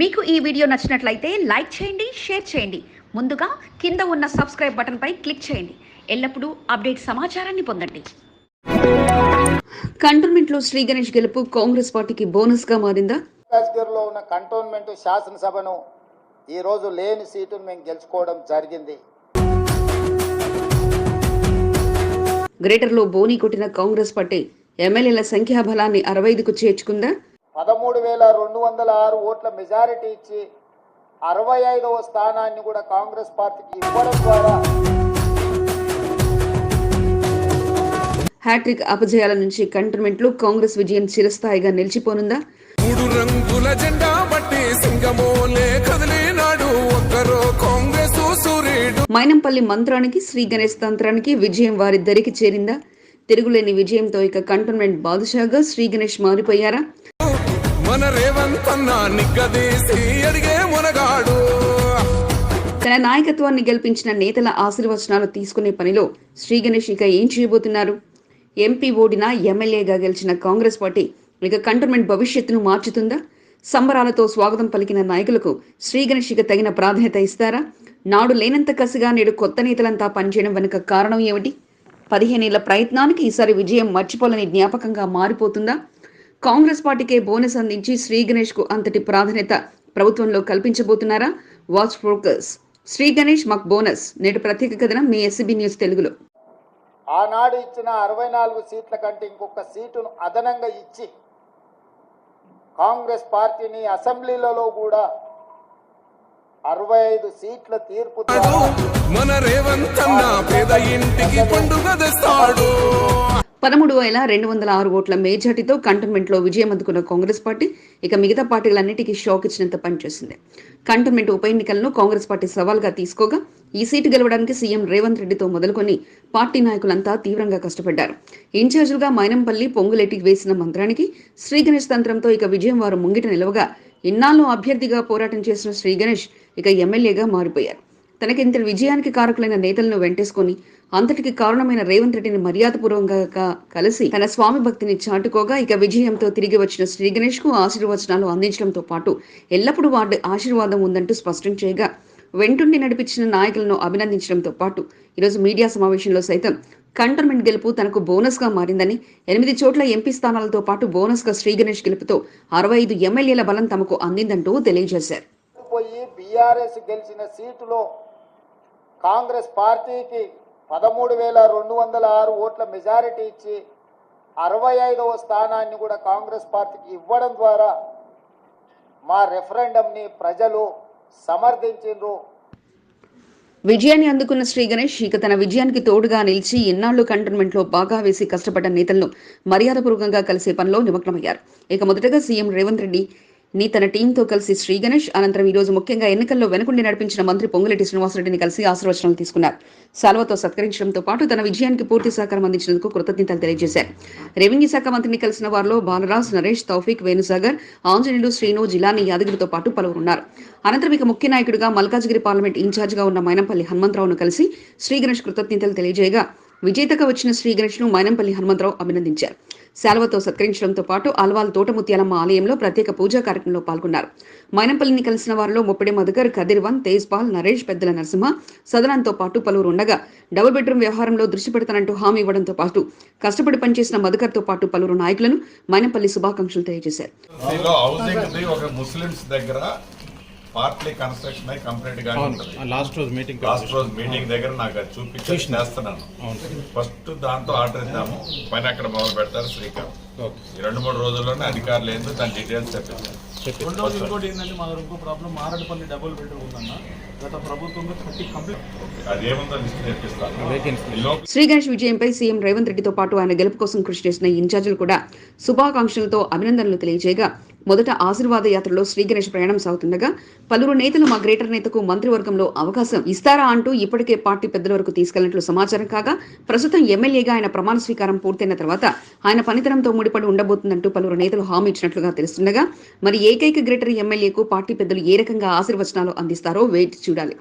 మీకు ఈ వీడియో నచ్చినట్లయితే లైక్ చేయండి షేర్ చేయండి. ముందుగా కింద ఉన్న సబ్స్క్రైబ్ బటన్పై క్లిక్ చేయండి. ఎల్లప్పుడూ అప్డేట్ సమాచారాన్ని పొందండి. కంటోన్మెంట్లో శ్రీ గణేష్ గెలుపు కాంగ్రెస్ పార్టీకి బోనస్గా మారిందా? కాశ్మీర్లో ఉన్న కంటోన్మెంట్ శాసనసభను ఈరోజు లేని సీటును మేము గెలుచుకోవడం జరిగింది. గ్రేటర్లో బోని కొట్టిన కాంగ్రెస్ పార్టీ ఎమ్మెల్యేల సంఖ్యాబలాన్ని అరవై ఐదుకు చేర్చుకుందా? పదమూడు వేల రెండు వందల ఆరు ఓట్ల మెజారిటీ ఇచ్చి అరవై ఐదవ స్థానాన్ని కూడా కాంగ్రెస్ పార్టీకి ఇవ్వడం ద్వారా హ్యాట్రిక్ అపజయాల నుంచి కంటోన్మెంట్లో కాంగ్రెస్ విజయం చిరస్థాయిగా నిలిచిపోనుందా? మూడు రంగుల జెండా బట్టి సింగమోలే కదిలినాడు ఒక్కరో కాంగ్రెస్ సూర్యుడు మైనంపల్లి మంత్రానికి శ్రీ గణేష్ తంత్రానికి విజయం వారిద్దరికి చేరిందా? తిరుగులేని విజయంతో ఇక కంటోన్మెంట్ బాదుషాగా శ్రీ గణేష్ మారిపోయారా? మన రేవంత్ నిగ్గదీసి అడిగే మునగాడు. తన నాయకత్వాన్ని గెలిపించిన నేతల ఆశీర్వచనాలు తీసుకునే పనిలో శ్రీ గణేష్ ఇక ఏం చేయబోతున్నారు? ఎంపీ ఓడిన ఎమ్మెల్యేగా గెలిచిన కాంగ్రెస్ పార్టీ ఇక కంటోన్మెంట్ భవిష్యత్తును మార్చుతుందా? సంబరాలతో స్వాగతం పలికిన నాయకులకు శ్రీ గణేష్ ఇక తగిన ప్రాధాన్యత ఇస్తారా? నాడు లేనంత కసిగా నేడు కొత్త నేతలంతా పనిచేయడం వెనుక కారణం ఏమిటి? పదిహేనేళ్ళ ప్రయత్నానికి ఈసారి విజయం మర్చిపోలేని జ్ఞాపకంగా మారిపోతుందా? కాంగ్రెస్ పార్టీకే బోనస్ అందించి శ్రీ గణేష్కు అంతటి ప్రాధాన్యత ప్రభుత్వంలో కల్పించబోతున్నారా? Watch focus Shri Ganesh mock bonus. నేడు ప్రత్యేక కథనం మీ ఎస్సీబీ న్యూస్ తెలుగులో. ఆనాడు ఇచ్చిన అరవై నాలుగు సీట్ల కంటే ఇంకొక సీటును అదనంగా ఇచ్చి కాంగ్రెస్ పార్టీని అసెంబ్లీలలో కూడా అరవై ఐదు సీట్ల తీర్పు మన రేవంత్ అన్న పేద ఇంటికి పండుగ తెస్తాడు. పదమూడు వేల రెండు వందల ఆరు ఓట్ల మేజార్టీతో కంటోన్మెంట్లో విజయం అందుకున్న కాంగ్రెస్ పార్టీ ఇక మిగతా పార్టీలన్నిటికీ షాక్ ఇచ్చినంత పనిచేసింది కంటోన్మెంట్ ఉప ఎన్నికలను కాంగ్రెస్ పార్టీ సవాల్గా తీసుకోగా ఈ సీటు గెలవడానికి సీఎం రేవంత్ రెడ్డితో మొదలుకొని పార్టీ నాయకులంతా తీవ్రంగా కష్టపడ్డారు. ఇన్ఛార్జీలుగా మైనంపల్లి పొంగులెట్టి వేసిన మంత్రానికి శ్రీ గణేష్ తంత్రంతో ఇక విజయం వారు ముంగిట నిలవగా ఇన్నాళ్ళు అభ్యర్థిగా పోరాటం చేసిన శ్రీ గణేష్ ఇక ఎమ్మెల్యేగా మారిపోయారు. తనకింత విజయానికి కారకులైన నేతలను వెంటేసుకొని అంతటికి కారణమైన రేవంత్ రెడ్డిని మర్యాదపూర్వకంగా కలిసి తన స్వామి భక్తిని చాటుకోగా ఇక విజయంతో తిరిగి వచ్చిన శ్రీ గణేష్కు ఆశీర్వచనాలు అందించడంతో పాటు ఎల్లప్పుడూ వారి ఆశీర్వాదం ఉందంటూ స్పష్టం చేయగా వెంటుండి నడిపించిన నాయకులను అభినందించడంతో పాటు ఈరోజు మీడియా సమావేశంలో సైతం కంటోన్మెంట్ గెలుపు తనకు బోనస్గా మారిందని ఎనిమిది చోట్ల ఎంపీ స్థానాలతో పాటు బోనస్గా శ్రీ గణేష్ గెలుపుతో అరవై ఐదు ఎమ్మెల్యేల బలం తమకు అందిందంటూ తెలియజేశారు. పోయి బీఆర్ఎస్ గెలిచిన సీటులో కాంగ్రెస్ పార్టీకి పదమూడు వేల రెండు వందల ఆరు ఓట్ల మెజారిటీ ఇచ్చి అరవై ఐదవ స్థానాన్ని కూడా కాంగ్రెస్ పార్టీకి ఇవ్వడం ద్వారా మా రెఫరెండంని ప్రజలు సమర్థించిండ్రు. విజయాన్ని అందుకున్న శ్రీ గణేష్ ఇక తన విజయానికి తోడుగా నిలిచి ఎన్నాళ్ళు కంటోన్మెంట్లో బాగా వేసి కష్టపడ్డ నేతలను మర్యాదపూర్వకంగా కలిసే పనిలో నిమగ్నమయ్యారు. ఇక మొదటగా సీఎం రేవంత్ రెడ్డి ని తన టీంతో కలిసి శ్రీ గణేష్ అనంతరం ఈ రోజు ముఖ్యంగా ఎన్నికల్లో వెనుకుండి నడిపించిన మంత్రి పొంగులెట్టి శ్రీనివాసరెడ్డిని కలిసి ఆశీర్వచనాలు తీసుకున్నారు. సాల్వతో సత్కరించడంతో పాటు తన విజయానికి పూర్తి సహకారం అందించినందుకు కృతజ్ఞతలు తెలియజేశారు. రెవెన్యూ శాఖ మంత్రిని కలిసిన వారిలో బాలరాజ్ నరేష్ తౌఫిక్ వేణుసాగర్ ఆంజనేయులు శ్రీను జిలాని యాదగిరితో పాటు పలువురు ఉన్నారు. అనంతరం ఇక ముఖ్య నాయకుడిగా మల్కాజ్గిరి పార్లమెంట్ ఇన్ఛార్జిగా ఉన్న మైనంపల్లి హనుమంతరావును కలిసి శ్రీ గణేష్ కృతజ్ఞతలు తెలియజేయగా విజేతగా వచ్చిన శ్రీ మైనంపల్లి హనుమంతరావు అభినందించారు. శాల్వతో సత్కరించడంతో పాటు అల్వాల్ తోటముత్యాలమ్మ ఆలయంలో ప్రత్యేక పూజా కార్యక్రమంలో పాల్గొన్నారు. మైనంపల్లిని కలిసిన వారిలో ముప్పిడి మధుకర్ కదిర్వన్ తేజ్పాల్ నరేష్ పెద్దల నరసింహ సదనంతో పాటు పలువురు ఉండగా డబుల్ బెడ్రూమ్ వ్యవహారంలో దృష్టి పెడతానంటూ హామీ ఇవ్వడంతో పాటు కష్టపడి పనిచేసిన మధుకర్తో పాటు పలువురు నాయకులను మైనంపల్లి శుభాకాంక్షలు తెలియజేశారు. పార్ట్లీ కన్స్ట్రక్షన్ అయి కంప్లీట్గా ఉంటుంది. లాస్ట్ రోజు మీటింగ్ లాస్ట్ రోజు మీటింగ్ దగ్గర నాకు అది చూపించి చేస్తున్నాను. ఫస్ట్ దాంతో ఆర్డర్ ఇద్దాము. పని అక్కడ మొదలు పెడతారు శ్రీకాంత్ ఈ రెండు మూడు రోజుల్లోనే అధికారులు ఏందో దాని డీటెయిల్స్ చెప్పించారు రెండోది ఇంకోటి ఏంటంటే మా దగ్గర ఇంకో ప్రాబ్లం మారడపల్లి డబుల్ బెడ్రూమ్ ఉందన్న. గత ప్రభుత్వంలో థర్టీ కంప్లీట్ లిస్ట్ తెప్పిస్తాను శ్రీ గణేష్ విజయంపై సీఎం రేవంత్ రెడ్డితో పాటు ఆయన గెలుపు కోసం కృషి చేసిన ఇన్ఛార్జీలు కూడా శుభాకాంక్షలతో అభినందనలు తెలియజేయగా మొదట ఆశీర్వాద యాత్రలో శ్రీగణేష్ ప్రయాణం సాగుతుండగా పలువురు నేతలు మా గ్రేటర్ నేతకు మంత్రివర్గంలో అవకాశం ఇస్తారా అంటూ ఇప్పటికే పార్టీ పెద్దల వరకు తీసుకెళ్ళినట్లు సమాచారం కాగా ప్రస్తుతం ఎమ్మెల్యేగా ఆయన ప్రమాణ స్వీకారం పూర్తయిన తర్వాత ఆయన పనితనంతో ముడిపడి ఉండబోతుందంటూ పలువురు నేతలు హామీ ఇచ్చినట్లుగా తెలుస్తుండగా మరి ఏకైక గ్రేటర్ ఎమ్మెల్యేకు పార్టీ పెద్దలు ఏ రకంగా ఆశీర్వచనాలు అందిస్తారో వేచి చూడాలి.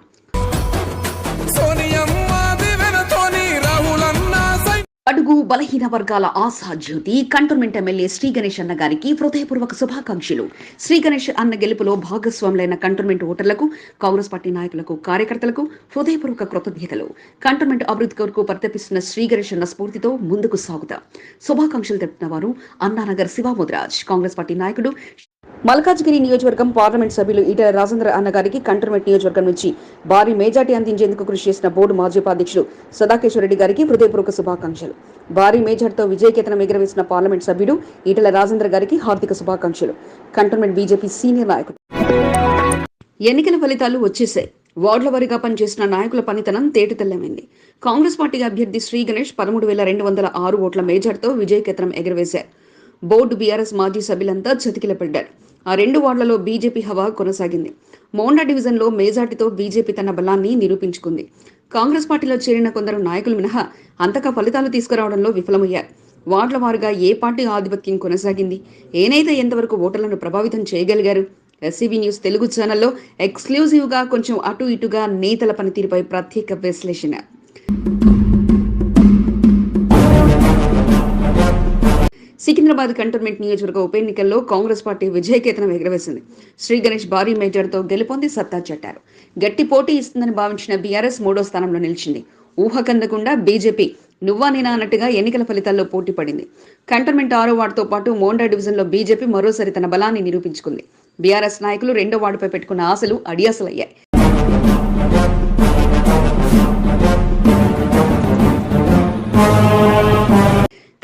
అడుగు బలహీన వర్గాల ఆశాజ్యోతి కంటోన్మెంట్ ఎమ్మెల్యే శ్రీ గణేష్ అన్న గారికి హృదయపూర్వక శుభాకాంక్షలు. శ్రీ గణేష్ అన్న గెలుపులో భాగస్వాములైన కంటోన్మెంట్ ఓటర్లకు కాంగ్రెస్ పార్టీ నాయకులకు కార్యకర్తలకు హృదయపూర్వక కృతజ్ఞతలు. కంటోన్మెంట్ అభివృద్ధి కొరకు పరితపిస్తున్న శ్రీ గణేష్ అన్న స్ఫూర్తితో ముందుకు సాగుతాం. శుభాకాంక్షలు తెలుపుతున్న వారు అన్నానగర్ శివాముద్రాజ్. కాంగ్రెస్ పార్టీ నాయకుడు మల్కాజ్గిరి నియోజకవర్గం పార్లమెంట్ సభ్యులు ఈటల రాజేంద్ర అన్నగారికి కంటోన్మెంట్ నియోజకవర్గం నుంచి భారీ మేజార్టీ అందించేందుకు కృషి చేసిన బోర్డు మాజీ ఉపాధ్యక్షుడు సదాకేశ్వరరెడ్డి గారికి హృదయపూర్వక శుభాకాంక్షలు. భారీ మేజార్టీతో విజయకేతనం ఎగరవేసిన పార్లమెంట్ సభ్యుడు ఈటల రాజేంద్ర గారికి హార్దిక శుభాకాంక్షలు. కంటోన్మెంట్ బీజేపీ సీనియర్ నాయకుడు. ఎన్నికల ఫలితాలు వచ్చేసాయి వార్డుల వారీగా పనిచేసిన నాయకుల పనితనం తేటతెల్లమైంది. కాంగ్రెస్ పార్టీ అభ్యర్థి శ్రీ గణేష్ పదమూడు వేల రెండు వందల ఆరు ఓట్ల మేజార్తో విజయకేతనం ఎగరవేశారు. బోర్డు బీఆర్ఎస్ మాజీ సభ్యులంతా చతికిలపడ్డారు. ఆ రెండు వార్డులలో బీజేపీ హవా కొనసాగింది. మోండా డివిజన్లో మేజార్టీతో బీజేపీ తన బలాన్ని నిరూపించుకుంది. కాంగ్రెస్ పార్టీలో చేరిన కొందరు నాయకులు మినహా అంతగా ఫలితాలు తీసుకురావడంలో విఫలమయ్యారు. వార్డుల వారుగా ఏ పార్టీ ఆధిపత్యం కొనసాగింది? ఏనైతే ఎంతవరకు ఓటర్లను ప్రభావితం చేయగలిగారు? ఎస్సీబీ న్యూస్ తెలుగు ఛానల్లో ఎక్స్క్లూజివ్గా కొంచెం అటు ఇటుగా నేతల పనితీరుపై ప్రత్యేక విశ్లేషణ. సికింద్రాబాద్ కంటోన్మెంట్ నియోజకవర్గ ఉప ఎన్నికల్లో కాంగ్రెస్ పార్టీ విజయకేతనం ఎగరవేసింది. శ్రీ గణేష్ భారీ మేజర్తో గెలుపొంది సత్తా చట్టారు గట్టి పోటీ ఇస్తుందని భావించిన బీఆర్ఎస్ మూడో స్థానంలో నిలిచింది. ఊహకందకుండా బీజేపీ నువ్వా నేనా అన్నట్టుగా ఎన్నికల ఫలితాల్లో పోటీ పడింది. కంటోన్మెంట్ ఆరో వార్డుతో పాటు మోండా డివిజన్లో బీజేపీ మరోసారి తన బలాన్ని నిరూపించుకుంది. బీఆర్ఎస్ నాయకులు రెండో వార్డుపై పెట్టుకున్న ఆశలు అడియాసలయ్యాయి.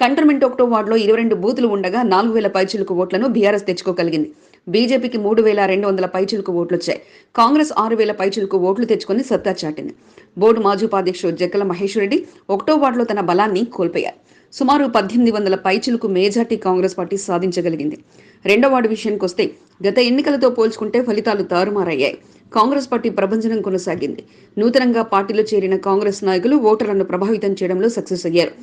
కంటోన్మెంట్ ఒకటో వార్డులో ఇరవై రెండు బూతులు ఉండగా నాలుగు వేల పైచిలుకు ఓట్లను బీఆర్ఎస్ తెచ్చుకోగలిగింది. బీజేపీకి మూడు వేల రెండు వందల పైచిలుకు ఓట్లు వచ్చాయి కాంగ్రెస్ ఆరు వేల పైచిలుకు ఓట్లు తెచ్చుకుని సత్తా చాటింది. బోర్డు మాజీ ఉపాధ్యక్షుడు జగ్గల మహేశ్వర్ రెడ్డి ఒకటో వార్డులో తన బలాన్ని కోల్పోయారు. సుమారు పద్దెనిమిది వందల పైచిలుకు మేజార్టీ కాంగ్రెస్ పార్టీ సాధించగలిగింది. రెండో వార్డు విషయానికి వస్తే గత ఎన్నికలతో పోల్చుకుంటే ఫలితాలు తారుమారయ్యాయి. కాంగ్రెస్ పార్టీ ప్రభంజనం కొనసాగింది. నూతనంగా పార్టీలో చేరిన కాంగ్రెస్ నాయకులు ఓటర్లను ప్రభావితం చేయడంలో సక్సెస్ అయ్యారు.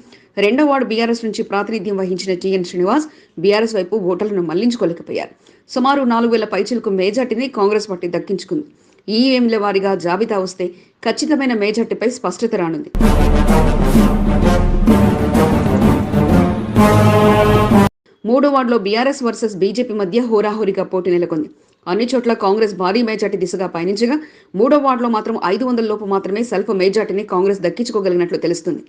రెండో వార్డు బీఆర్ఎస్ నుంచి ప్రాతినిధ్యం వహించిన టీఎన్ శ్రీనివాస్ బీఆర్ఎస్ వైపు ఓటర్లను మళ్ళించుకోలేకపోయారు. సుమారు నాలుగు వేల పైచిలకు మేజార్టీని కాంగ్రెస్ పార్టీ దక్కించుకుంది. ఈవీఎంల వారిగా జాబితా వస్తే ఖచ్చితమైన మేజార్టీపై స్పష్టత రానుంది. మూడో వార్డులో బీఆర్ఎస్ వర్సెస్ బీజేపీ మధ్య హోరాహోరీగా పోటీ నెలకొంది. అన్ని చోట్ల కాంగ్రెస్ భారీ మేజార్టీ దిశగా పయనించగా మూడో వార్డులో మాత్రం ఐదు వందల లోపు మాత్రమే సెల్ఫ్ మేజార్టీని కాంగ్రెస్ దక్కించుకోగలిగినట్లు తెలుస్తుంది.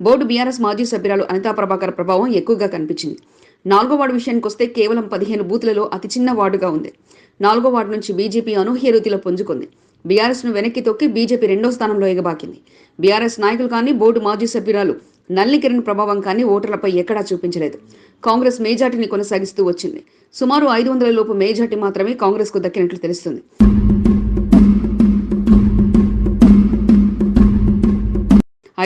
బోర్డు బీఆర్ఎస్ మాజీ సభ్యురాలు అనితా ప్రభాకర్ ప్రభావం ఎక్కువగా కనిపించింది. నాలుగో వార్డు విషయానికి వస్తే కేవలం పదిహేను బూత్లలో అతి చిన్న వార్డుగా ఉంది. నాలుగో వార్డు నుంచి బీజేపీ అనూహ్య రీతిలో పుంజుకుంది. బీఆర్ఎస్ను వెనక్కి తొక్కి బీజేపీ రెండో స్థానంలో ఎగబాకింది. బీఆర్ఎస్ నాయకులు కానీ బోర్డు మాజీ సభ్యురాలు నల్లికిరణ్ ప్రభావం కానీ ఓటర్లపై ఎక్కడా చూపించలేదు. కాంగ్రెస్ మేజార్టీని కొనసాగిస్తూ వచ్చింది. సుమారు ఐదు వందల లోపు మేజార్టీ మాత్రమే కాంగ్రెస్కు దక్కినట్లు తెలుస్తుంది.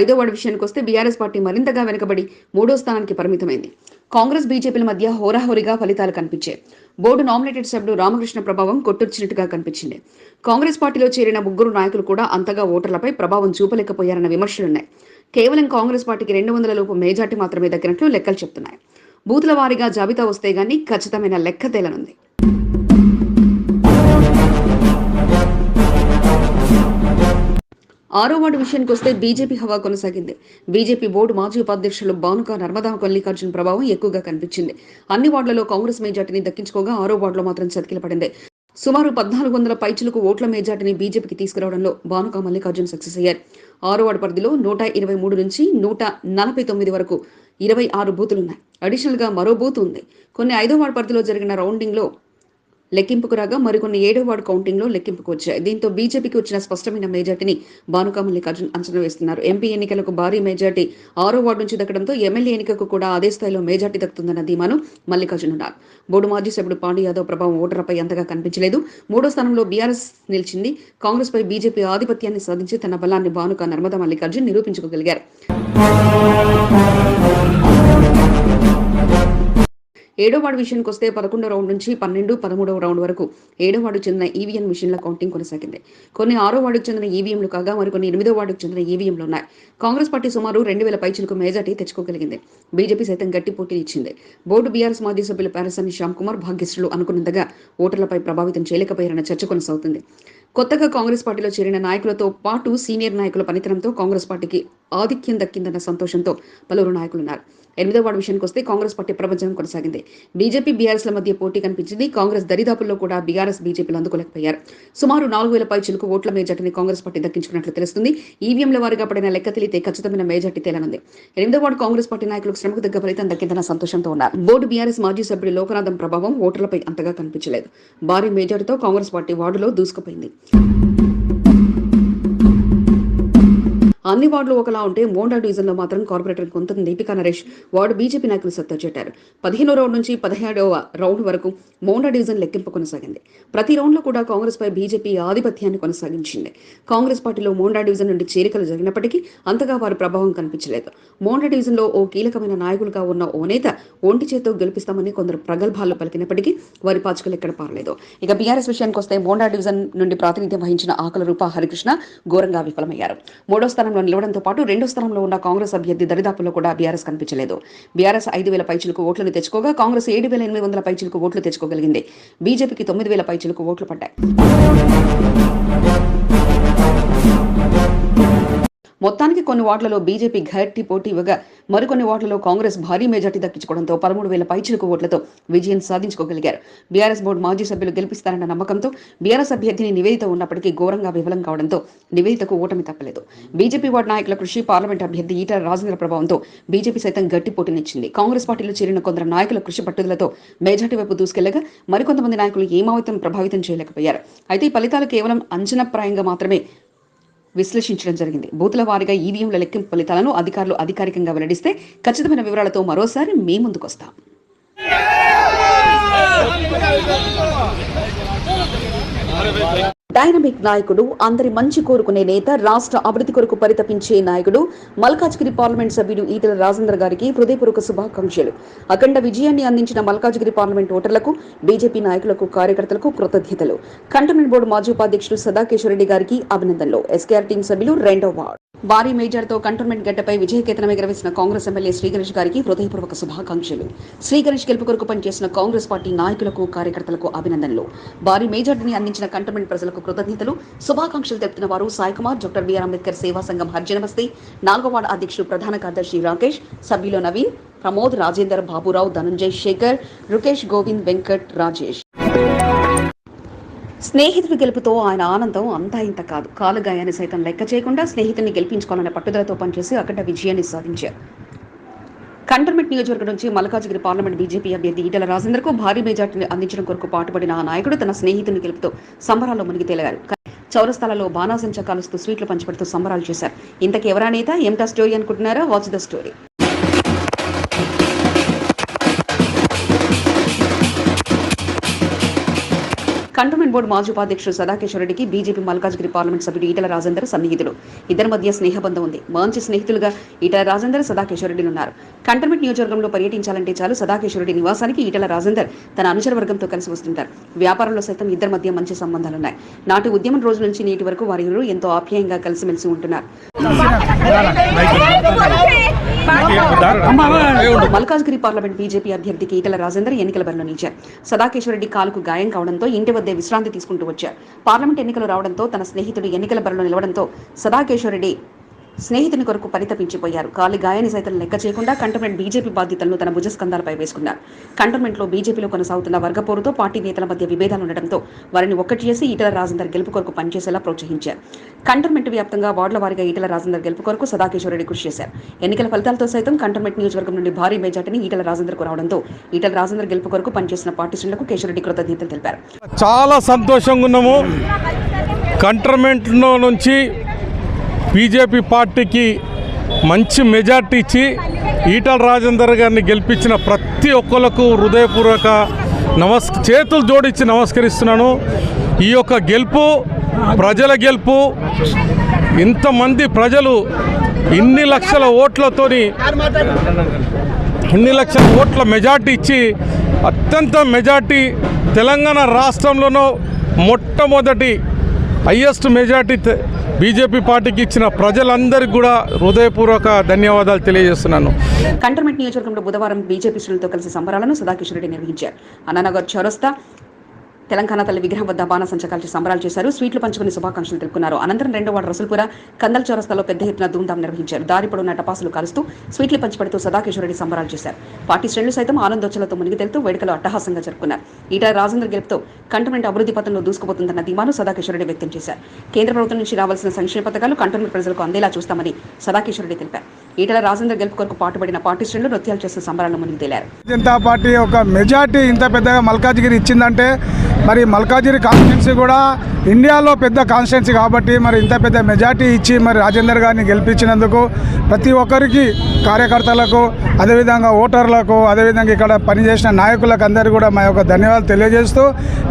ఐదో వార్డు విషయానికి వస్తే బీఆర్ఎస్ పార్టీ మరింతగా వెనుకబడి మూడో స్థానానికి పరిమితమైంది. కాంగ్రెస్ బీజేపీల మధ్య హోరాహోరీగా ఫలితాలు కనిపించాయి. బోర్డు నామినేటెడ్ సభ్యుడు రామకృష్ణ ప్రభావం కొట్టొచ్చినట్టుగా కనిపించింది. కాంగ్రెస్ పార్టీలో చేరిన ముగ్గురు నాయకులు కూడా అంతగా ఓటర్లపై ప్రభావం చూపలేకపోయారన్న విమర్శలున్నాయి. కేవలం కాంగ్రెస్ పార్టీకి రెండు వందల లోపు మేజార్టీ మాత్రమే దక్కినట్లు లెక్కలు చెప్తున్నాయి. బూతుల వారీగా జాబితా వస్తే గానీ ఖచ్చితమైన లెక్క తేలనుంది. ఆరో వార్డు విషయానికి వస్తే బీజేపీ హవా కొనసాగింది. బీజేపీ బోర్డు మాజీ ఉపాధ్యక్షులు భానుక నర్మదా మల్లికార్జున ప్రభావం ఎక్కువగా కనిపించింది. అన్ని వార్డులలో కాంగ్రెస్ మెజార్టీని దక్కించుకోగా ఆరో వార్డులో మాత్రం చతికిల పడింది. సుమారు పద్నాలుగు వందల పైచులకు ఓట్ల మేజార్టీని బీజేపీకి తీసుకురావడంలో భానుక మల్లికార్జున సక్సెస్ అయ్యారు. ఆరో వార్డు పరిధిలో నూట ఇరవై మూడు నుంచి నూట నలభై తొమ్మిది వరకు ఇరవై ఆరు బూతులున్నాయి. అడిషనల్గా మరో బూత్ ఉంది. కొన్ని ఐదో వార్డు పరిధిలో జరిగిన రౌండింగ్లో లెక్కింపుకు రాగా మరికొన్ని ఏడో వార్డు కౌంటింగ్లో లెక్కింపుకు వచ్చాయి. దీంతో బీజేపీకి వచ్చిన స్పష్టమైన మెజార్టీని భానుకా మల్లికార్జున్ అంచనా వేస్తున్నారు. ఎంపీ ఎన్నికలకు భారీ మెజార్టీ ఆరో వార్డు నుంచి దక్కడంతో ఎమ్మెల్యే ఎన్నికకు కూడా అదే స్థాయిలో మెజార్టీ దక్కుతుందన్న ధీమాను మల్లికార్జున్ ఉన్నారు. బోర్డు మాజీ సభ్యుడు పాండు యాదవ్ ప్రభావం ఓటర్లపై అంతగా కనిపించలేదు. మూడో స్థానంలో బీఆర్ఎస్ నిలిచింది. కాంగ్రెస్ పై బీజేపీ ఆధిపత్యాన్ని సాధించి తన బలాన్ని భానుక నర్మదా మల్లికార్జున్ నిరూపించుకోగలిగారు. ఏడో వార్డు విషయానికి వస్తే పదకొండో రౌండ్ నుంచి పన్నెండు పదమూడవ రౌండ్ వరకు ఏడో వార్డుకు చెందిన ఈవీఎం మిషన్ల కౌంటింగ్ కొనసాగింది. కొన్ని ఆరో వార్డుకు చెందిన ఈవీఎంలు కాగా మరికొన్ని ఎనిమిదో వార్డుకు చెందిన ఈవీఎంలు ఉన్నాయి. కాంగ్రెస్ పార్టీ సుమారు రెండు వేల పైచులకు మేజార్టీ తెచ్చుకోగలిగింది. బీజేపీ సైతం గట్టి పోటీ ఇచ్చింది. బోర్డు బీఆర్ఎస్ మాజీ సభ్యులు పారసాని శ్యామ్ కుమార్ భాగ్యశ్రులు అనుకున్నంతగా ఓటర్లపై ప్రభావితం చేయలేకపోయారన్న చర్చ కొనసాగుతుంది. కొత్తగా కాంగ్రెస్ పార్టీలో చేరిన నాయకులతో పాటు సీనియర్ నాయకుల పనితనంతో కాంగ్రెస్ పార్టీకి ఆధిక్యం దక్కిందన్న సంతోషంతో పలువురు నాయకులున్నారు. ఎనిమిదో వార్డు విషయానికి వస్తే కాంగ్రెస్ పార్టీ ప్రపంచం కొనసాగింది. బీజేపీ బీఆర్ఎస్ల మధ్య పోటీ కనిపించింది. కాంగ్రెస్ దరిదాపుల్లో కూడా బీఆర్ఎస్ బీజేపీలు అందుకోలేకపోయారు. సుమారు నాలుగు వేల పై చిలుకు ఓట్ల మేజార్టీని కాంగ్రెస్ పార్టీ దక్కించుకున్నట్లు తెలుస్తుంది. ఈవీఎంల వారిగా పడిన లెక్క తెలితే ఖచ్చితమైన మేజార్టీ తేలనుంది. ఎనిమిదో వార్డు కాంగ్రెస్ పార్టీ నాయకులకు శ్రమకు దగ్గర ఫలితం దక్కిందన్న సంతోషంతో ఉన్నారు. బోర్డు బీఆర్ఎస్ మాజీ సభ్యుడు లోకనాథం ప్రభావం ఓటర్లపై అంతగా కనిపించలేదు. భారీ మేజార్టీతో కాంగ్రెస్ పార్టీ వార్డులో దూసుకుపోయింది. అన్ని వార్డులు ఒకలా ఉంటే మోండా డివిజన్లో మాత్రం కార్పొరేటర్ కొంత దీపికా నరేష్ వార్డు బీజేపీ నాయకులు సత్తా చేటారు. పదిహేనో రౌండ్ నుంచి పదిహేడవ రౌండ్ వరకు మోండా డివిజన్ లెక్కింపు కొనసాగింది. ప్రతి రౌండ్లో కూడా కాంగ్రెస్ పై బీజేపీ ఆధిపత్యాన్ని కొనసాగించింది. కాంగ్రెస్ పార్టీలో మోండా డివిజన్ నుండి చేరికలు జరిగినప్పటికీ అంతగా వారి ప్రభావం కనిపించలేదు. మోండా డివిజన్లో ఓ కీలకమైన నాయకులుగా ఉన్న ఓ నేత ఒంటి చేత్తో గెలిపిస్తామని కొందరు ప్రగల్భాలు పలికినప్పటికీ వారి పాచికలు ఎక్కడ పారలేదు. ఇక బీఆర్ఎస్ విషయానికి వస్తే మోండా డివిజన్ నుండి ప్రాతినిధ్యం వహించిన ఆకుల రూప హరికృష్ణ ఘోరంగా విఫలమయ్యారు. మూడో స్థానంలో నిలవడంతో పాటు రెండో స్థానంలో ఉన్న కాంగ్రెస్ అభ్యర్థి దరిదాపుల్లో కూడా బీఆర్ఎస్ కనిపించలేదు. బీఆర్ఎస్ ఐదు వేల పైచులకు ఓట్లను తెచ్చుకోగా కాంగ్రెస్ ఏడు వేల ఎనిమిది వందల పైచులకు ఓట్లు తెచ్చుకోగలిగింది. బీజేపీకి తొమ్మిది వేల పైచులకు ఓట్లు పడ్డాయి. మొత్తానికి కొన్ని వార్డులలో బీజేపీ గట్టి పోటీ ఇవ్వగా మరికొన్ని వార్డులలో కాంగ్రెస్ భారీ మెజార్టీ దక్కించుకోవడంతో పదమూడు వేల పైచిలకు ఓట్లతో విజయం సాధించుకోగలిగారు. బీఆర్ఎస్ బోర్డు మాజీ సభ్యులు గెలిపిస్తారన్న నమ్మకంతో బీఆర్ఎస్ అభ్యర్థిని నివేదిత ఉన్నప్పటికీ ఘోరంగా విఫలం కావడంతో నివేదితకు ఓటమి తప్పలేదు. బీజేపీ వార్డు నాయకుల కృషి పార్లమెంట్ అభ్యర్థి ఈటల రాజేంద్ర ప్రభావంతో బీజేపీ సైతం గట్టి పోటీనిచ్చింది కాంగ్రెస్ పార్టీలో చేరిన కొందరు నాయకుల కృషి పట్టుదలతో మెజార్టీ వైపు దూసుకెళ్ళగా మరికొంతమంది నాయకులు ఏమావితం ప్రభావితం చేయలేకపోయారు. అయితే ఈ ఫలితాలు కేవలం అంచనాప్రాయంగా మాత్రమే విశ్లేషించడం జరిగింది. బూతుల వారీగా ఈవీఎంల లెక్కింపు ఫలితాలను అధికారులు అధికారికంగా వెల్లడిస్తే ఖచ్చితమైన వివరాలతో మరోసారి మీ ముందుకొస్తాం డైనమిక్ నాయకుడు అందరి మంచి కోరుకునే నేత రాష్ట్ర అభివృద్ధి కొరకు పరితపించే నాయకుడు మల్కాజ్గిరి పార్లమెంట్ సభ్యుడు ఈటల రాజేందర్ గారికి హృదయపూర్వక శుభాకాంక్షలు. అఖండ విజయాన్ని అందించిన మల్కాజ్గిరి పార్లమెంట్ ఓటర్లకు బీజేపీ నాయకులకు కార్యకర్తలకు కృతజ్ఞతలు. కంటోన్మెంట్ బోర్డు మాజీ ఉపాధ్యక్షుడు సదాకేశ్వరరెడ్డి గారికి అభినందనలు. ఎస్కేఆర్ టీం సభ్యులు రెండో వార్డు. భారీ మేజర్తో కంటోన్మెంట్ గడ్డపై విజయకేతనం ఎగరవేసిన కాంగ్రెస్ ఎమ్మెల్యే శ్రీగణేష్ గారికి హృదయపూర్వక శుభాకాంక్షలు. శ్రీగణేష్ గెలుపు కొరకు పనిచేసిన కాంగ్రెస్ పార్టీ నాయకులకు కార్యకర్తలకు అభినందనలు. భారీ మేజర్ని అందించిన కంటోన్మెంట్ ప్రజలకు కృతజ్ఞతలు. శుభాకాంక్షలు తెలుపుతున్న వారు సాయి కుమార్ డాక్టర్ బిఆర్ అంబేద్కర్ సేవా సంఘం హర్జనమస్తే నాలుగో వార్డు అధ్యక్షుడు ప్రధాన కార్యదర్శి రాకేష్ సభ్యులు నవీన్ ప్రమోద్ రాజేందర్ బాబురావు ధనంజయ్ శేఖర్ రుకేష్ గోవింద్ వెంకట్ రాజేష్. స్నేహితుడి గెలుపుతో ఆయన ఆనందం అంతా ఇంత కాదు. కాలుగాయాన్ని సైతం లెక్క చేయకుండా స్నేహితుడిని గెలిపించుకోవాలనే పట్టుదలతో పనిచేసి అక్కడ విజయాన్ని సాధించారు. కంటర్మెంట్ నియోజకవర్గం నుంచి మల్కాజ్గిరి పార్లమెంట్ బీజేపీ అభ్యర్థి ఈటల రాజేందర్కు భారీ మెజార్టీని అందించడం కొరకు పాటుపడిన ఆ నాయకుడు తన స్నేహితుని గెలుపుతో సంబరాల్లో మునిగి తేలారు. చౌరస్తాలలో బాణాసంచా కాలుస్తూ స్వీట్లు పంచిపెడుతూ సంబరాలు చేశారు. ఇంతకు ఎవరా నేత? ఏమిటా స్టోరీ అనుకుంటున్నారా? Watch the story. Cantonment board మాజీ ఉపాధ్యక్షుడు సదాకేశ్వరరెడ్డికి బీజేపీ మల్కాజ్గిరి పార్లమెంట్ సభ్యుడు ఈటల రాజేందర్ సన్నిహితుడు ఇద్దరి మధ్య స్నేహబంధం ఉంది. మంచి స్నేహితులుగా ఈటల రాజేందర్ సదాకేశ్వరరెడ్డి ఉన్నారు. కంటోన్మెంట్ నియోజకవర్గంలో పర్యటించాలంటే చాలు సదాకేశ్వరరెడ్డి నివాసానికి ఈటల రాజేందర్ తన అనుచర వర్గంతో కలిసి వస్తుంటారు. వ్యాపారంలో సైతం ఇద్దరి మధ్య మంచి సంబంధాలున్నాయి నాటి ఉద్యమం రోజు నుంచి నేటి వరకు వారిరువురు ఎంతో ఆప్యాయంగా కలిసిమెలిసి ఉంటున్నారు. మల్కాజ్గిరి పార్లమెంట్ బీజేపీ అభ్యర్థికి ఈటల రాజేందర్ ఎన్నికల బరిలో నిలిచారు. సదాకేశ్వరరెడ్డి కాలుకు గాయం కావడంతో ఇంటి వద్ద విశ్రాంతి తీసుకుంటూ వచ్చారు. పార్లమెంట్ ఎన్నికలు రావడంతో తన స్నేహితుడు ఎన్నికల బరిలో నిలవడంతో సదాకేశ్వరరెడ్డి స్నేహితుని కొరకు పరితపించిపోయారు. కాలి గాయాన్ని సైతం లెక్క చేయకుండా కంటోన్మెంట్ బీజేపీ బాధ్యతలను తన భుజస్కంధాలపై వేసుకున్నారు. కంటోన్మెంట్లో బీజేపీలో కొనసాగుతున్న వర్గపోరుతో పార్టీ నేతల మధ్య విభేదాలు ఉండడంతో వారిని ఒక్కటి చేసి ఈటల రాజేందర్ గెలుపు కొరకు పనిచేసేలా ప్రోత్సహించారు. కంటోన్మెంట్ వ్యాప్తంగా వార్డుల వారీగా ఈటల రాజేందర్ గెలుపు కొరకు సదాకిషోరెడ్డి కృషి చేశారు. ఎన్నికల ఫలితాలతో సైతం కంటోన్మెంట్ నియోజకవర్గం నుండి భారీ మెజార్టీని ఈటల రాజేందర్కు రావడంతో ఈటల రాజేందర్ గెలుపు కొరకు పనిచేసిన పార్టీ శ్రేణులకు కేశవరెడ్డి కృతజ్ఞతలు తెలిపారు. చాలా సంతోషంగా ఉన్నాము. కంటర్మెంట్లో నుంచి బీజేపీ పార్టీకి మంచి మెజార్టీ ఇచ్చి ఈటల రాజేందర్ గారిని గెలిపించిన ప్రతి ఒక్కరికి హృదయపూర్వక నమస్ చేతులు జోడించి నమస్కరిస్తున్నాను. ఈ యొక్క గెలుపు ప్రజల గెలుపు ఇంతమంది ప్రజలు ఇన్ని లక్షల ఓట్లతోని ఇన్ని లక్షల ఓట్ల మెజార్టీ ఇచ్చి అత్యంత మెజార్టీ తెలంగాణ రాష్ట్రంలోనూ మొట్టమొదటి హయ్యెస్ట్ మెజార్టీ బీజేపీ పార్టీకి ఇచ్చిన ప్రజలందరికీ కూడా హృదయపూర్వక ధన్యవాదాలు తెలియజేస్తున్నాను. కంటర్మెంట్ నియోజకవర్గంలో బుధవారం బీజేపీ శ్రేణులతో కలిసి సంబరాలను సుధాకిషన్ రెడ్డి నిర్వహించారు. అన్నానగర్ చౌరస్తా తెలంగాణ తల్లి విగ్రహం వద్ద బాణసంచ కాల్చి సంబరాలు చేశారు. స్వీట్లు పంచుకుని శుభాకాంక్షలు తెలుపుకున్నారు. అనంతరం రెండో వాడు రసుల్పుర కందల్ చౌరస్తాలో పెద్ద ఎత్తున ధూమ్ధాం నిర్వహించారు. దారి పొడవున టపాసులు కాలుస్తూ స్వీట్లు పంచిపెడుతూ సదాకిషోరెడ్డి సంబరాలు చేశారు. పార్టీ శ్రేణులు సైతం ఆనందోచలతో మునిగి తెలుతూ వేడుకలు అట్టహాసంగా జరుపుకున్నారు. ఈట రాజేంద్ర గెలుపుతో కంటోన్మెంట్ అభివృద్ధి పథంలో దూసుకుపోతుందన్న ధీమాను సదాకిషోరెడ్డి వ్యక్తం చేశారు. కేంద్ర ప్రభుత్వం నుంచి రావాల్సిన సంక్షేమ పథకాలు కంటోన్మెంట్ ప్రజలకు అందేలా చూస్తామని సదాకిషోరెడ్డి తెలిపారు. ఈటల రాజేంద్ర గెలుపు కొరకు పాటుపడిన పార్టీ శ్రేణులు నృత్యాలు చేస్తూ సంబరాలను మునిగి తేలారు. జనతా పార్టీ ఒక మెజార్టీ ఇంత పెద్దగా మల్కాజ్గిరి ఇచ్చిందంటే మరి మల్కాజ్గిరి కాన్స్టిట్యున్సీ కూడా ఇండియాలో పెద్ద కాన్స్టిట్యున్సీ కాబట్టి మరి ఇంత పెద్ద మెజార్టీ ఇచ్చి మరి రాజేందర్ గారిని గెలిపించినందుకు ప్రతి ఒక్కరికి కార్యకర్తలకు అదేవిధంగా ఓటర్లకు అదేవిధంగా ఇక్కడ పనిచేసిన నాయకులకు అందరికీ కూడా మా యొక్క ధన్యవాదాలు తెలియజేస్తూ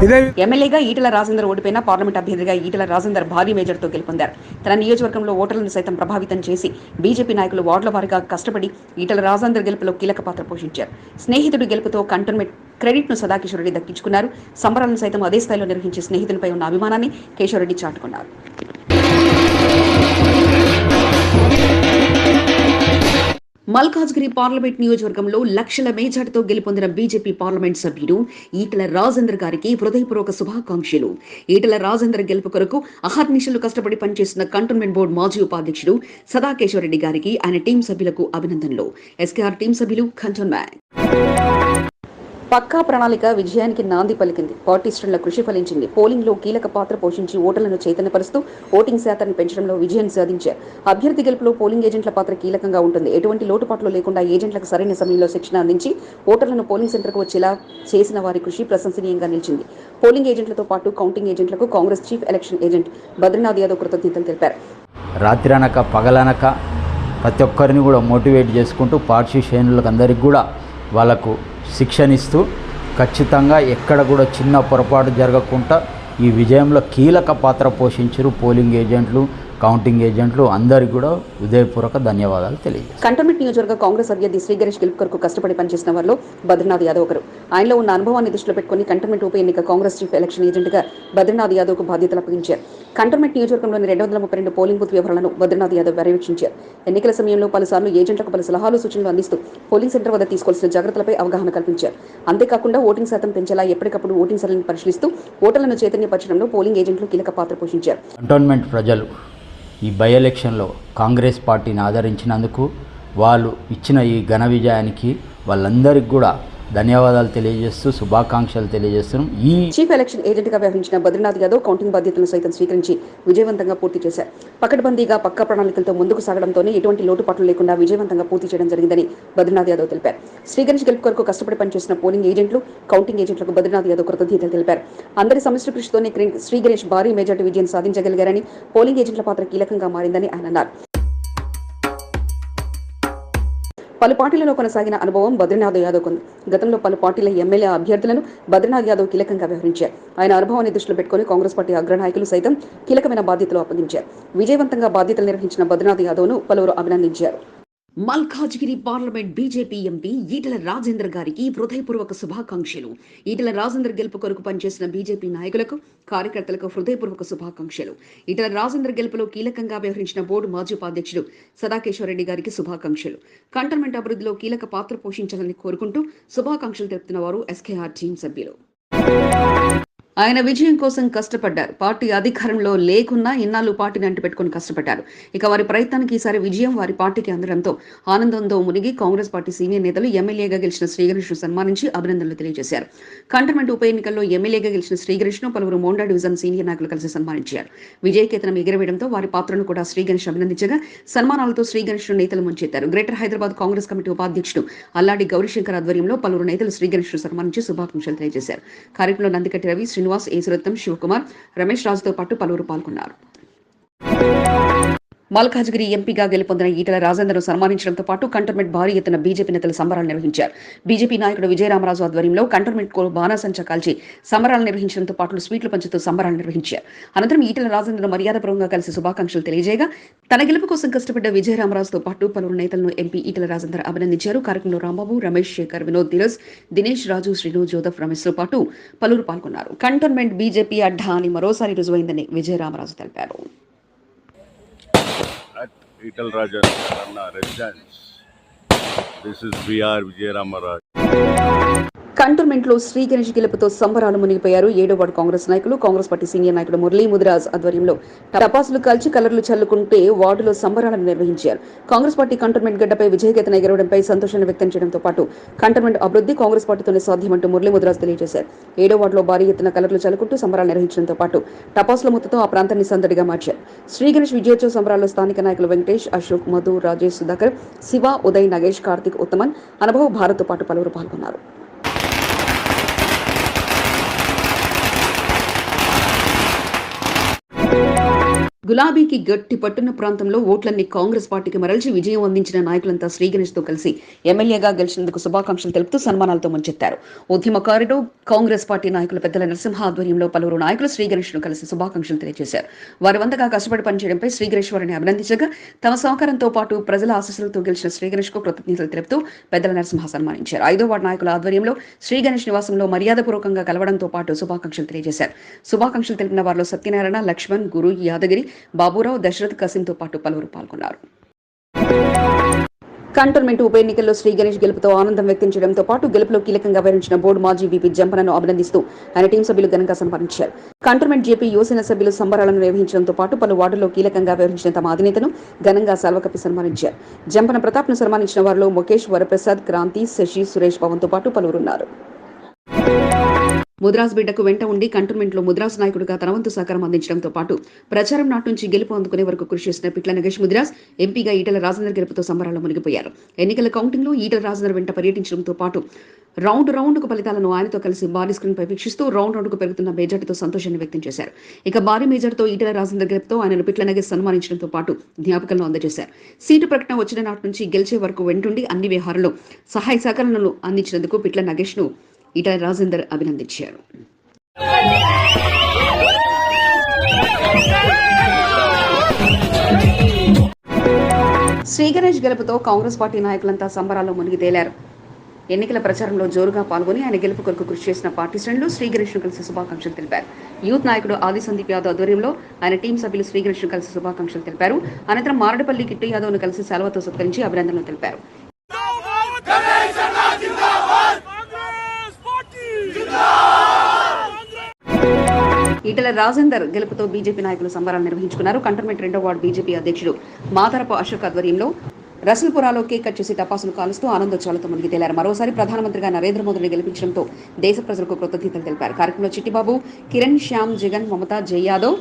ఇదే ఎమ్మెల్యేగా ఈటల రాజేందర్ ఓడిపోయిన పార్లమెంట్ అభ్యర్థిగా ఈటల రాజేందర్ భారీ మేజర్తో గెలుపొందారు. తన నియోజకవర్గంలో ఓటర్లను సైతం ప్రభావితం చేసి బీజేపీ నాయకులు వార్డుల వారిగా కష్టపడి ఈటల రాజేందర్ గెలుపులో కీలక పాత్ర పోషించారు. స్నేహితుడి గెలుపుతో కంటోన్మెంట్ క్రెడిట్ను సదాకిషోరెడ్డి దక్కించుకున్నారు. సంబరాలను సైతం అదే స్థాయిలో నిర్వహించే స్నేహితునిపై ఉన్న అభిమానాన్ని కేశవరెడ్డి చాటుకున్నారు. మల్కాజ్గిరి పార్లమెంట్ నియోజకవర్గంలో లక్షల మేజార్టీతో గెలుపొందిన బీజేపీ పార్లమెంట్ సభ్యుడు ఈటల రాజేందర్ గారికి హృదయపూర్వక శుభాకాంక్షలు. ఈటల రాజేందర్ గెలుపు కొరకు అహర్నిశలు కష్టపడి పనిచేస్తున్న కంటోన్మెంట్ బోర్డు మాజీ ఉపాధ్యక్షుడు సదాకేశ్వరరెడ్డి గారికి ఆయన టీం సభ్యులకు అభినందనలు. ఎస్కేఆర్ టీం సభ్యులు కంటోన్మెంట్. పక్కా ప్రణాళిక విజయానికి నాంది పలికింది. పార్టీ కృషి ఫలించింది. పోలింగ్లో కీలక పాత్ర పోషించి ఓటర్లను చైతన్యపరుస్తూ ఓటింగ్ శాతాన్ని పెంచడంలో విజయం సాధించారు. అభ్యర్థి గెలుపులో పోలింగ్ ఏజెంట్ల పాత్ర కీలకంగా ఉంటుంది. ఎటువంటి లోటుపాట్లు లేకుండా ఏజెంట్లకు సరైన సమయంలో శిక్షణ అందించి ఓటర్లను పోలింగ్ సెంటర్కు వచ్చేలా చేసిన వారి కృషి ప్రశంసనీయంగా నిలిచింది. పోలింగ్ ఏజెంట్లతో పాటు కౌంటింగ్ ఏజెంట్లకు Congress chief election agent Badrinath Yadav కృతజ్ఞతలు తెలిపారు. రాత్రి అనక పగలనక ప్రతి ఒక్కరిని కూడా మోటివేట్ చేసుకుంటూ పార్టీ శ్రేణులకు అందరికి కూడా వాళ్ళకు శిక్షణిస్తూ ఖచ్చితంగా ఎక్కడ కూడా చిన్న పొరపాటు జరగకుండా ఈ విజయంలో కీలక పాత్ర పోషించారు పోలింగ్ ఏజెంట్లు. కౌంటింగ్ ఏజెంట్లు అందరికీ కూడా హృదయపూర్వక ధన్యవాదాలు తెలియజేస్తారు కంటోన్మెంట్ నియోజకవర్గ కాంగ్రెస్ అభ్యర్థి శ్రీ గణేష్ గెలుపు కొరకు కష్టపడి పనిచేసిన వారిలో బద్రీనాథ్ యాదవ్ ఒకరు. ఆయనలో ఉన్న అనుభవాన్ని దృష్టిలో పెట్టుకుని కంటోన్మెంట్ ఉప ఎన్నిక కాంగ్రెస్ చీఫ్ ఎలక్షన్ ఏజెంట్గా బద్రీనాథ్ యాదవ్కు బాధ్యతలు అప్పగించారు. కంటోన్మెంట్ నియోజకవర్గంలోని రెండు వందల ముప్పై రెండు పోలింగ్ బూత్ వివరాలను బద్రీనాథ్ యాదవ్ పర్యవేక్షించారు. ఎన్నికల సమయంలో పలుసార్లు ఏజెంట్లకు పలు సలహాలు సూచనలు అందిస్తూ పోలింగ్ సెంటర్ వద్ద తీసుకోవాల్సిన జాగ్రత్తలపై అవగాహన కల్పించారు. అంతేకాకుండా ఓటింగ్ శాతం పెంచేలా ఎప్పటికప్పుడు ఓటింగ్ సరళిని పరిశీలిస్తూ ఓటర్లను చైతన్యపరచడంలో పోలింగ్ ఏజెంట్లు కీలక పాత్ర పోషించారు. కంటోన్మెంట్ ప్రజలు ఈ బై ఎలక్షన్లో కాంగ్రెస్ పార్టీని ఆదరించినందుకు వాళ్ళు ఇచ్చిన ఈ ఘన విజయానికి వాళ్ళందరికీ కూడా ధన్యవాదాలు తెలియజేస్తూ శుభాకాంక్షలు తెలియజేస్తున్నాం. ఈ చీఫ్ ఎలక్షన్ ఏజెంట్గా వ్యవహరించిన బద్రీనాథ్ యాదవ్ కౌంటింగ్ బాధ్యతలను సైతం స్వీకరించి విజయవంతంగా పూర్తి చేశారు. పకడ్బందీగా పక్క ప్రణాళికలతో ముందుకు సాగడంతోనే ఎటువంటి లోటుపాట్లు లేకుండా విజయవంతంగా పూర్తి చేయడం జరిగిందని బద్రీనాథ్ యాదవ్ తెలిపారు. శ్రీగణేష్ గెలుపు కొరకు కష్టపడి పనిచేసిన పోలింగ్ ఏజెంట్లు కౌంటింగ్ ఏజెంట్లకు బద్రీనాథ్ యాదవ్ కృతజ్ఞతలు తెలిపారు. అందరి సమిష్టి కృషితోనే శ్రీ గణేష్ భారీ మెజార్టీ విజయం సాధించగలిగారని పోలింగ్ ఏజెంట్ల పాత్ర కీలకంగా మారిందని ఆయన అన్నారు. పలు పార్టీలలో కొనసాగిన అనుభవం బద్రీనాథ్ యాదవ్ ఉంది. గతంలో పలు పార్టీల ఎమ్మెల్యే అభ్యర్థులను బద్రీనాథ్ యాదవ్ కీలకంగా వ్యవహరించారు. ఆయన అనుభవాన్ని దృష్టిలో పెట్టుకుని కాంగ్రెస్ పార్టీ అగ్రనాయకులు సైతం కీలకమైన బాధ్యతలు అప్పగించారు. విజయవంతంగా బాధ్యతలు నిర్వహించిన బద్రీనాథ్ యాదవ్ను పలువురు అభినందించారు. Malkajgiri parliament BJP MP Etela Rajender గారికి హృదయపూర్వక శుభాకాంక్షలు. ఈటల రాజేందర్ గెలుపు కొరకు పనిచేసిన బీజేపీ నాయకులకు కార్యకర్తలకు హృదయపూర్వక శుభాకాంక్షలు. ఈటల రాజేందర్ గెలుపులో కీలకంగా వ్యవహరించిన బోర్డు మాజీ ఉపాధ్యక్షుడు సదాకేశ్వరరెడ్డి గారికి శుభాకాంక్షలు. కంటోన్మెంట్ అభివృద్ధిలో కీలక పాత్ర పోషించాలని కోరుకుంటూ శుభాకాంక్షలు తెలుపుతున్న వారు ఎస్కేఆర్ టీం సభ్యులు. ఆయన విజయం కోసం కష్టపడ్డారు. పార్టీ అధికారంలో లేకున్నా ఇన్నాళ్ళు పార్టీని అంటిపెట్టుకుని కష్టపడ్డారు. ఇక వారి ప్రయత్నానికి ఈసారి విజయం వారి పార్టీకి అందడంతో ఆనందంతో మునిగి కాంగ్రెస్ పార్టీ సీనియర్ నేతలు ఎమ్మెల్యేగా గెలిచిన శ్రీగణేష్ను సన్మానించి అభినందనలు తెలియజేశారు. కంటర్మెంట్ ఉప ఎన్నికల్లో ఎమ్మెల్యేగా గెలిచిన శ్రీగణేష్ను పలువురు మోండా డివిజన్ సీనియర్ నాయకులు కలిసి సన్మానించారు. విజయకేతనం ఎగిరవేయడంతో వారి పాత్రను కూడా శ్రీగణేష్ అభినందించగా సన్మానాలతో శ్రీగణేష్ను నేతలు ముంచెత్తారు. గ్రేటర్ హైదరాబాద్ కాంగ్రెస్ కమిటీ ఉపాధ్యక్షుడు అల్లాడి గౌరీశంకర్ ఆధ్వర్యంలో పలువురు నేతలు శ్రీగణేష్ను సన్మానించి శుభాకాంక్షలు తెలియజేశారు. కార్యక్రమంలో నందికట్టి రవి శ్రీనివాస్ ఏసురత్నం శివకుమార్ రమేష్ రాజుతో పాటు పలువురు పాల్గొన్నారు. మల్కాజ్గిరి ఎంపీగా గెలుపొందిన ఈటల రాజేందర్ను సన్మానించడంతో పాటు కంటోన్మెంట్ భారీ ఎత్తున బీజేపీ నేతలు సంబరాలు నిర్వహించారు. బీజేపీ నాయకుడు విజయరామరాజు ఆధ్వర్యంలో కంటోన్మెంట్ కో బాణాసంచ కాల్చి సంబరాలు నిర్వహించడంతో పాటు స్వీట్లు పంచుతూ సంబరాలు నిర్వహించారు. అనంతరం ఈటల రాజేందర్ మర్యాదపూర్వకంగా కలిసి శుభాకాంక్షలు తెలియజేయగా తన గెలుపు కోసం కష్టపడ్డ విజయరామరాజుతో పాటు పలువురు నేతలను ఎంపీ ఈటల రాజేందర్ అభినందించారు. కార్యక్రమంలో రాంబాబు రమేష్ శేఖర్ వినోద్ ధీరజ్ దినేష్ రాజు శ్రీను జోదఫ్ రమేష్తో పాటు పలువురు పాల్గొన్నారు. కంటోన్మెంట్ బీజేపీ అడ్డా అని మరోసారి రుజువైందని విజయరామరాజు తెలిపారు. Ital Rajan residence. This is B.R. Vijay Ramaraj. కంటోన్మెంట్లో Shri Ganesh గెలుపుతో సంబరాలు మునిగిపోయారు. ఏడో వార్డు కాంగ్రెస్ నాయకులు కాంగ్రెస్ పార్టీ సీనియర్ నాయకుడు మురళీ ముదిరాజ్ ఆధ్వర్యంలో టపాసులు కలిసి కలర్లు చల్లుకుంటే వార్డులో సంబరాలను నిర్వహించారు. కాంగ్రెస్ పార్టీ కంటోన్మెంట్ గడ్డపై విజయకేతన ఎగరవడంపై సంతోషాన్ని వ్యక్తం చేయడంతో పాటు కంటోన్మెంట్ అభివృద్ధి కాంగ్రెస్ పార్టీతోనే సాధ్యమంటూ మురళీ ముదిరాజ్ తెలియజేశారు. ఏడో వార్డులో భారీ ఎత్తున కలర్లు చల్లుకుంటూ సంబరాలు నిర్వహించడంతో పాటు టపాసుల మొత్తంతో ఆ ప్రాంతాన్ని సందడిగా మార్చారు. శ్రీ గణేష్ విజయోత్సవ సంబరాల్లో స్థానిక నాయకులు వెంకటేష్ అశోక్ మధు రాజేష్ సుధాకర్ శివ ఉదయ్ నగేష్ కార్తిక్ ఉత్తమన్ అనుభవ్ భారత్ పాటు పలువురు పాల్గొన్నారు. గులాబీకి గట్టి పట్టున్న ప్రాంతంలో ఓట్లన్నీ కాంగ్రెస్ పార్టీకి మరల్చి విజయం అందించిన నాయకులంతా శ్రీగణేష్తో కలిసి ఎమ్మెల్యేగా గెలిచినందుకు శుభాకాంక్షలు తెలుపుతూ సన్మానాలతో ముంచెత్తారు. ఉద్యమకారుడు కాంగ్రెస్ పార్టీ నాయకులు పెద్దల నరసింహ ఆధ్వర్యంలో పలువురు నాయకులు శ్రీగణేష్ను కలిసి శుభాకాంక్షలు తెలియజేశారు. వారి వంతగా కష్టపడి పనిచేయడంపై శ్రీగణేష్ వారిని అభినందించగా తమ సహకారంతో పాటు ప్రజల ఆశీస్సులతో గెలిచిన శ్రీగణేష్కు కృతజ్ఞతలు తెలుపుతూ పెద్దల నరసింహ సన్మానించారు. ఐదో వార్డు నాయకుల ఆధ్వర్యంలో శ్రీ గణేష్ నివాసంలో మర్యాదపూర్వకంగా కలవడంతో పాటు శుభాకాంక్షలు తెలియజేశారు. శుభాకాంక్షలు తెలిపిన వారిలో సత్యనారాయణ లక్ష్మణ్ గురు యాదగిరి బాబురావు దశరథ్ కసింతో పాటు పలువురు పాల్గొన్నారు. కంటోన్మెంట్ ఉప ఎన్నికల్లో శ్రీ గణేష్ గెలుపుతో ఆనందం వ్యక్తం చేయడంతో పాటు గెలుపులో కీలకంగా వ్యవహరించిన బోర్డు మాజీ వీపీ జంపనను అభినందిస్తూ ఆయన టీం సభ్యులు ఘనంగా సంపాదించారు కంటోన్మెంట్ జేపీ యువసేన సభ్యులు సంబరాలను నిర్వహించడంతో పాటు పలు వార్డుల్లో కీలకంగా వ్యవహరించిన తమ అధినేతను ఘనంగా సెలవుకప్పి సన్మానించారు. జంపన ప్రతాప్ను సన్మానించిన వారిలో ముఖేష్ వరప్రసాద్ క్రాంతి శశి సురేష్ పవన్తో పాటు పలువురున్నారు. ముద్రాస్ బిడ్డకు వెంట ఉండి కంటోన్మెంట్లో ముద్రాస్ నాయకుడిగా తనవంతు సహకారం అందించడంతో పాటు ప్రచారం నాటి నుంచి గెలుపు అందుకునే వరకు కృషి చేసిన పిట్ల నగేష్ ముద్రాస్ ఎంపీగా ఈటల రాజేందర్ గెలుపుతో సంబరాల్లో మునిగిపోయారు. ఎన్నికల కౌంటింగ్లో ఈటల రాజేందర్ వెంట పర్యటించడంతో పాటు రౌండ్ రౌండ్కు ఫలితాలను ఆయనతో కలిసి భారీ స్క్రీన్ పై వీక్షిస్తూ రౌండ్ రౌండ్కు పెరుగుతున్న మెజార్టీతో సంతోషాన్ని వ్యక్తం చేశారు. ఇక భారీ మెజార్టీతో ఈటల రాజేందర్ గెలుపుతో ఆయనను పిట్ల నగేష్ సన్మానించడంతో పాటు జ్ఞాపకంలో అందజేశారు. సీటు ప్రకటన వచ్చిన నాటి నుంచి గెలిచే వరకు వెంటుండి అన్ని వ్యవహారాల్లో సహాయ సహకారాలను అందించినందుకు పిట్ల నగేష్ ను ఈటల రాజేందర్ అభినందించారు. శ్రీ గణేష్ గెలుపుతో కాంగ్రెస్ పార్టీ నాయకులంతా సంబరాల్లో మునిగి తేలారు. ఎన్నికల ప్రచారంలో జోరుగా పాల్గొని ఆయన గెలుపు కొరకు కృషి చేసిన పార్టీ శ్రేణులు శ్రీగణేష్ను కలిసి శుభాకాంక్షలు తెలిపారు. యూత్ నాయకుడు ఆది సందీప్ యాదవ్ ఆధ్వర్యంలో ఆయన టీం సభ్యులు శ్రీగణేష్ను కలిసి శుభాకాంక్షలు తెలిపారు. అనంతరం మారడపల్లి కిట్టు యాదవ్ను కలిసి సెలవుతో సత్కరించి అభినందనలు తెలిపారు. ఈటల రాజేందర్ గెలుపుతో బీజేపీ నాయకులు సంబరాలు నిర్వహించుకున్నారు. కంటోన్మెంట్ రెండో వార్డు బీజేపీ అధ్యక్షుడు మాతరపు అశోక్ ఆధ్వర్యంలో రసల్పురాలో కేక్ కట్ చేసి టపాసులు కాలుస్తూ ఆనందోత్సవాలతో మునిగి తేలారు మరోసారి ప్రధానమంత్రిగా నరేంద్ర మోదీని గెలిపించడంతో దేశ ప్రజలకు కృతజ్ఞతలు తెలిపారు. కార్యక్రమంలో చిట్టిబాబు కిరణ్ శ్యామ్ జగన్ మమతా జయాదవ్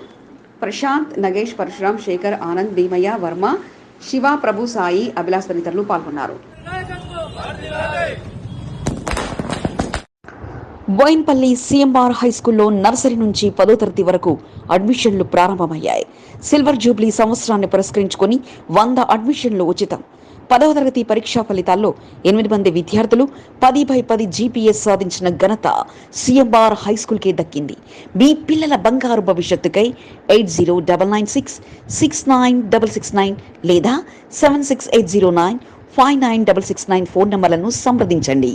ప్రశాంత్ నగేష్ పరశురామ్ శేఖర్ ఆనంద్ భీమయ్య వర్మ శివ ప్రభు సాయి అభిలాష్ తదితరులు పాల్గొన్నారు. బోయిన్పల్లి సిఎంఆర్ హై స్కూల్లో నర్సరీ నుంచి పదో తరగతి వరకు అడ్మిషన్లు ప్రారంభమయ్యాయి. సిల్వర్ జూబ్లీ సంవత్సరాన్ని పురస్కరించుకొని వంద అడ్మిషన్లు ఉచితం. పదవ తరగతి పరీక్షా ఫలితాల్లో ఎనిమిది మంది విద్యార్థులు పది బై పది జీపీఎస్ సాధించిన ఘనత సిఎంఆర్ హై స్కూల్కే దక్కింది. మీ పిల్లల బంగారు భవిష్యత్తుకై eight zero double nine six six nine double six nine లేదా seven six eight zero nine five nine double six nine phone నంబర్లను సంప్రదించండి.